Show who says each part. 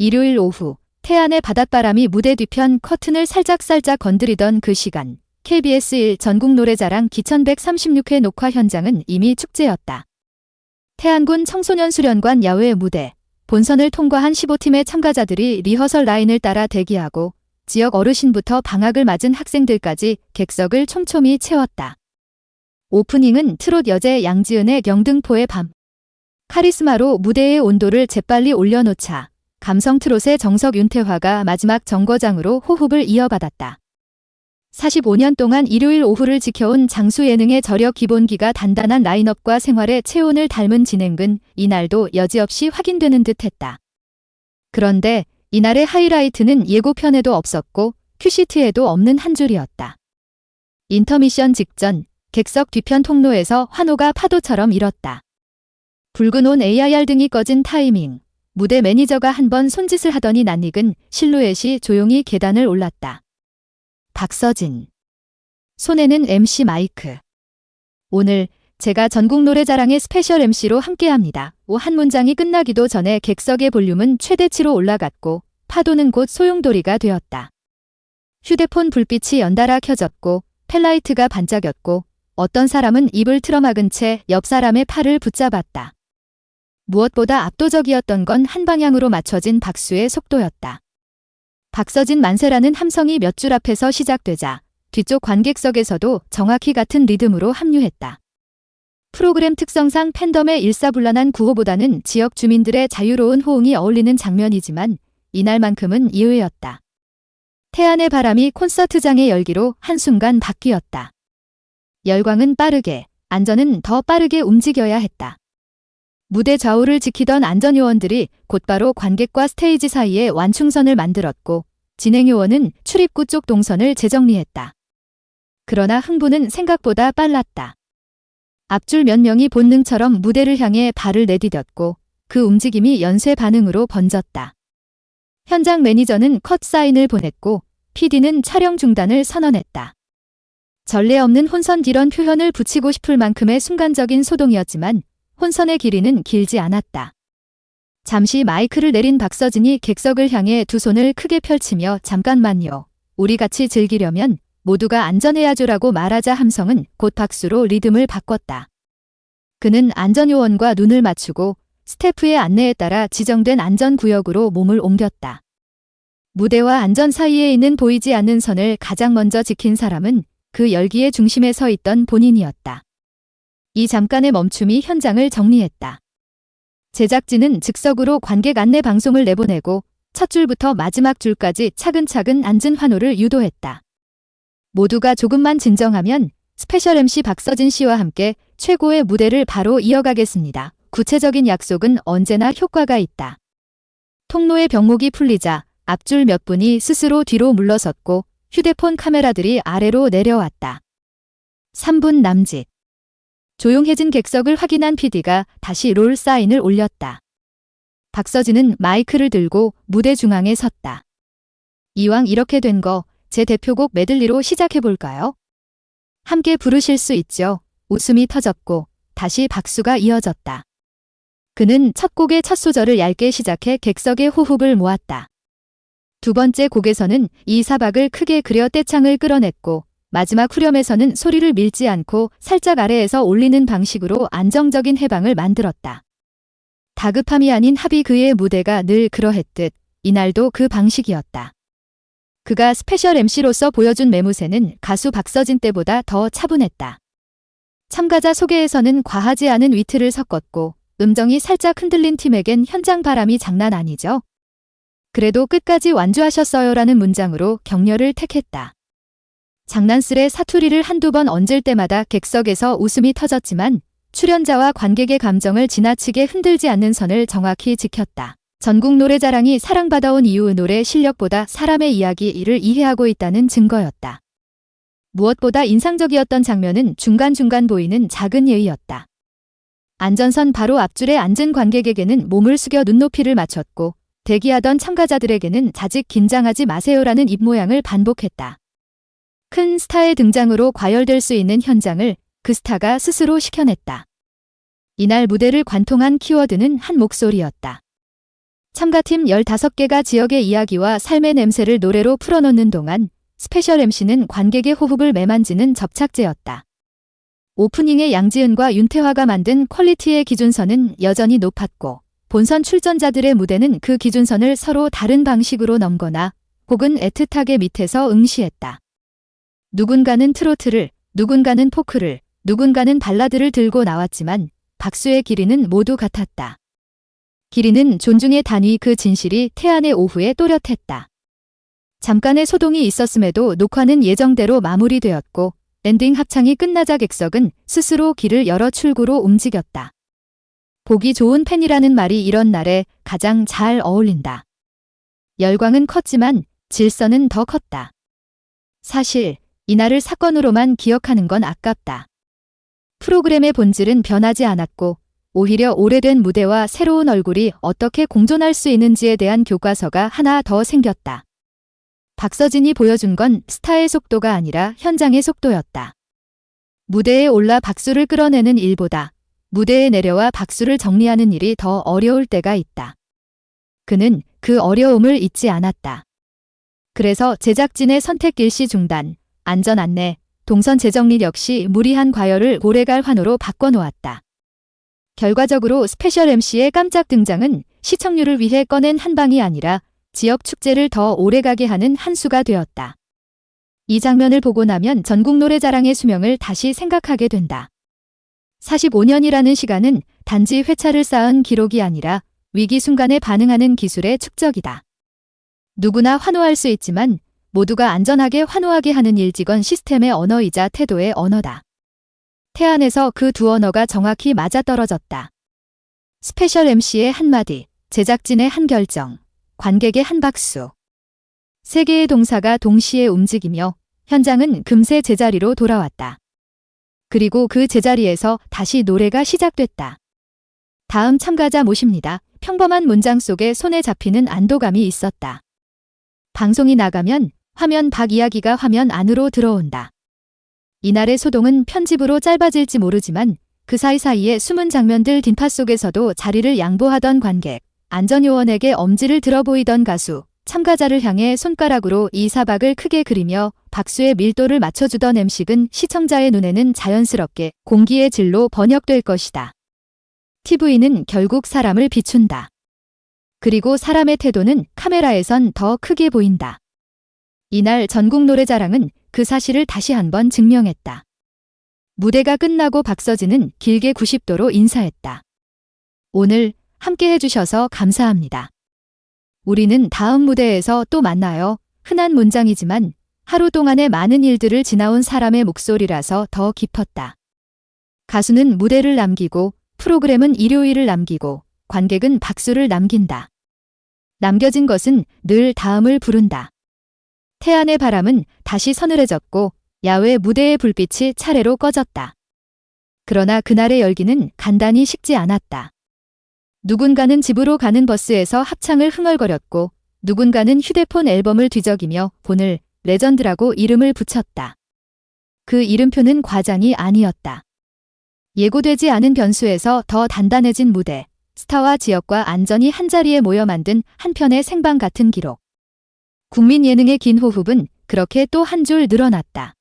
Speaker 1: 일요일 오후 태안의 바닷바람이 무대 뒤편 커튼을 살짝살짝 건드리던 그 시간 KBS 1 전국 노래자랑 기천 136회 녹화 현장은 이미 축제였다. 태안군 청소년 수련관 야외 무대 본선을 통과한 15팀의 참가자들이 리허설 라인을 따라 대기하고 지역 어르신부터 방학을 맞은 학생들까지 객석을 촘촘히 채웠다. 오프닝은 트롯 여제 양지은의 경등포의 밤. 카리스마로 무대의 온도를 재빨리 올려놓자 감성 트롯의 정석 윤태화가 마지막 정거장으로 호흡을 이어받았다. 45년 동안 일요일 오후를 지켜온 장수 예능의 저력 기본기가 단단한 라인업과 생활의 체온을 닮은 진행은 이날도 여지없이 확인되는 듯했다. 그런데 이날의 하이라이트는 예고편에도 없었고 큐시트에도 없는 한 줄이었다. 인터미션 직전 객석 뒤편 통로에서 환호가 파도처럼 일었다. 붉은 온 AIR 등이 꺼진 타이밍. 무대 매니저가 한 번 손짓을 하더니 낯익은 실루엣이 조용히 계단을 올랐다. 박서진. 손에는 MC 마이크. 오늘 제가 전국 노래자랑의 스페셜 MC로 함께합니다. 오 한 문장이 끝나기도 전에 객석의 볼륨은 최대치로 올라갔고 파도는 곧 소용돌이가 되었다. 휴대폰 불빛이 연달아 켜졌고 펠라이트가 반짝였고 어떤 사람은 입을 틀어막은 채 옆 사람의 팔을 붙잡았다. 무엇보다 압도적이었던 건 한 방향으로 맞춰진 박수의 속도였다. 박서진 만세라는 함성이 몇 줄 앞에서 시작되자 뒤쪽 관객석에서도 정확히 같은 리듬으로 합류했다. 프로그램 특성상 팬덤의 일사불란한 구호보다는 지역 주민들의 자유로운 호응이 어울리는 장면이지만 이날만큼은 이외였다. 태안의 바람이 콘서트장의 열기로 한순간 바뀌었다. 열광은 빠르게, 안전은 더 빠르게 움직여야 했다. 무대 좌우를 지키던 안전요원들이 곧바로 관객과 스테이지 사이에 완충선을 만들었고 진행요원은 출입구 쪽 동선을 재정리했다. 그러나 흥부는 생각보다 빨랐다. 앞줄 몇 명이 본능처럼 무대를 향해 발을 내디뎠고 그 움직임이 연쇄 반응으로 번졌다. 현장 매니저는 컷 사인을 보냈고 PD는 촬영 중단을 선언했다. 전례 없는 혼선 이런 표현을 붙이고 싶을 만큼의 순간적인 소동이었지만 혼선의 길이는 길지 않았다. 잠시 마이크를 내린 박서진이 객석을 향해 두 손을 크게 펼치며 잠깐만요. 우리 같이 즐기려면 모두가 안전해야죠라고 말하자 함성은 곧 박수로 리듬을 바꿨다. 그는 안전요원과 눈을 맞추고 스태프의 안내에 따라 지정된 안전구역으로 몸을 옮겼다. 무대와 안전 사이에 있는 보이지 않는 선을 가장 먼저 지킨 사람은 그 열기의 중심에 서 있던 본인이었다. 이 잠깐의 멈춤이 현장을 정리했다. 제작진은 즉석으로 관객 안내 방송을 내보내고 첫 줄부터 마지막 줄까지 차근차근 앉은 환호를 유도했다. 모두가 조금만 진정하면 스페셜 MC 박서진 씨와 함께 최고의 무대를 바로 이어가겠습니다. 구체적인 약속은 언제나 효과가 있다. 통로의 병목이 풀리자 앞줄 몇 분이 스스로 뒤로 물러섰고 휴대폰 카메라들이 아래로 내려왔다. 3분 남짓. 조용해진 객석을 확인한 PD가 다시 롤 사인을 올렸다. 박서진은 마이크를 들고 무대 중앙에 섰다. 이왕 이렇게 된 거 제 대표곡 메들리로 시작해볼까요? 함께 부르실 수 있죠. 웃음이 터졌고 다시 박수가 이어졌다. 그는 첫 곡의 첫 소절을 얇게 시작해 객석의 호흡을 모았다. 두 번째 곡에서는 이 사박을 크게 그려 떼창을 끌어냈고 마지막 후렴에서는 소리를 밀지 않고 살짝 아래에서 올리는 방식으로 안정적인 해방을 만들었다. 다급함이 아닌 합이 그의 무대가 늘 그러했듯 이날도 그 방식이었다. 그가 스페셜 MC로서 보여준 매무새는 가수 박서진 때보다 더 차분했다. 참가자 소개에서는 과하지 않은 위트를 섞었고 음정이 살짝 흔들린 팀에겐 현장 바람이 장난 아니죠. 그래도 끝까지 완주하셨어요라는 문장으로 격려를 택했다. 장난스레 사투리를 한두 번 얹을 때마다 객석에서 웃음이 터졌지만 출연자와 관객의 감정을 지나치게 흔들지 않는 선을 정확히 지켰다. 전국 노래자랑이 사랑받아온 이유 노래 실력보다 사람의 이야기 를 이해하고 있다는 증거였다. 무엇보다 인상적이었던 장면은 중간중간 보이는 작은 예의였다. 안전선 바로 앞줄에 앉은 관객에게는 몸을 숙여 눈높이를 맞췄고 대기하던 참가자들에게는 자직 긴장하지 마세요라는 입모양을 반복했다. 큰 스타의 등장으로 과열될 수 있는 현장을 그 스타가 스스로 시켜냈다. 이날 무대를 관통한 키워드는 한 목소리였다. 참가팀 15개가 지역의 이야기와 삶의 냄새를 노래로 풀어놓는 동안 스페셜 MC는 관객의 호흡을 매만지는 접착제였다. 오프닝에 양지은과 윤태화가 만든 퀄리티의 기준선은 여전히 높았고 본선 출전자들의 무대는 그 기준선을 서로 다른 방식으로 넘거나 혹은 애틋하게 밑에서 응시했다. 누군가는 트로트를, 누군가는 포크를, 누군가는 발라드를 들고 나왔지만 박수의 길이는 모두 같았다. 길이는 존중의 단위 그 진실이 태안의 오후에 또렷했다. 잠깐의 소동이 있었음에도 녹화는 예정대로 마무리되었고 엔딩 합창이 끝나자 객석은 스스로 길을 열어 출구로 움직였다. 보기 좋은 팬이라는 말이 이런 날에 가장 잘 어울린다. 열광은 컸지만 질서는 더 컸다. 사실 이날을 사건으로만 기억하는 건 아깝다. 프로그램의 본질은 변하지 않았고 오히려 오래된 무대와 새로운 얼굴이 어떻게 공존할 수 있는지에 대한 교과서가 하나 더 생겼다. 박서진이 보여준 건 스타의 속도가 아니라 현장의 속도였다. 무대에 올라 박수를 끌어내는 일보다 무대에 내려와 박수를 정리하는 일이 더 어려울 때가 있다. 그는 그 어려움을 잊지 않았다. 그래서 제작진의 선택 일시 중단, 안전 안내, 동선 재정리 역시 무리한 과열을 고래갈 환호로 바꿔놓았다. 결과적으로 스페셜 MC의 깜짝 등장은 시청률을 위해 꺼낸 한 방이 아니라 지역 축제를 더 오래가게 하는 한 수가 되었다. 이 장면을 보고 나면 전국 노래자랑의 수명을 다시 생각하게 된다. 45년이라는 시간은 단지 회차를 쌓은 기록이 아니라 위기 순간에 반응하는 기술의 축적이다. 누구나 환호할 수 있지만 모두가 안전하게 환호하게 하는 일직원 시스템의 언어이자 태도의 언어다. 태안에서 그 두 언어가 정확히 맞아떨어졌다. 스페셜 MC의 한마디, 제작진의 한 결정, 관객의 한 박수. 세 개의 동사가 동시에 움직이며 현장은 금세 제자리로 돌아왔다. 그리고 그 제자리에서 다시 노래가 시작됐다. 다음 참가자 모십니다. 평범한 문장 속에 손에 잡히는 안도감이 있었다. 방송이 나가면 화면 밖 이야기가 화면 안으로 들어온다. 이날의 소동은 편집으로 짧아질지 모르지만 그 사이사이에 숨은 장면들 딘파 속에서도 자리를 양보하던 관객, 안전요원에게 엄지를 들어 보이던 가수, 참가자를 향해 손가락으로 이 사박을 크게 그리며 박수의 밀도를 맞춰주던 MC는 시청자의 눈에는 자연스럽게 공기의 질로 번역될 것이다. TV는 결국 사람을 비춘다. 그리고 사람의 태도는 카메라에선 더 크게 보인다. 이날 전국 노래자랑은 그 사실을 다시 한번 증명했다. 무대가 끝나고 박서진은 길게 90도로 인사했다. 오늘 함께 해주셔서 감사합니다. 우리는 다음 무대에서 또 만나요. 흔한 문장이지만 하루 동안의 많은 일들을 지나온 사람의 목소리라서 더 깊었다. 가수는 무대를 남기고 프로그램은 일요일을 남기고 관객은 박수를 남긴다. 남겨진 것은 늘 다음을 부른다. 태안의 바람은 다시 서늘해졌고 야외 무대의 불빛이 차례로 꺼졌다. 그러나 그날의 열기는 간단히 식지 않았다. 누군가는 집으로 가는 버스에서 합창을 흥얼거렸고 누군가는 휴대폰 앨범을 뒤적이며 오늘 레전드라고 이름을 붙였다. 그 이름표는 과장이 아니었다. 예고되지 않은 변수에서 더 단단해진 무대, 스타와 지역과 안전이 한자리에 모여 만든 한편의 생방 같은 기록. 국민 예능의 긴 호흡은 그렇게 또 한 줄 늘어났다.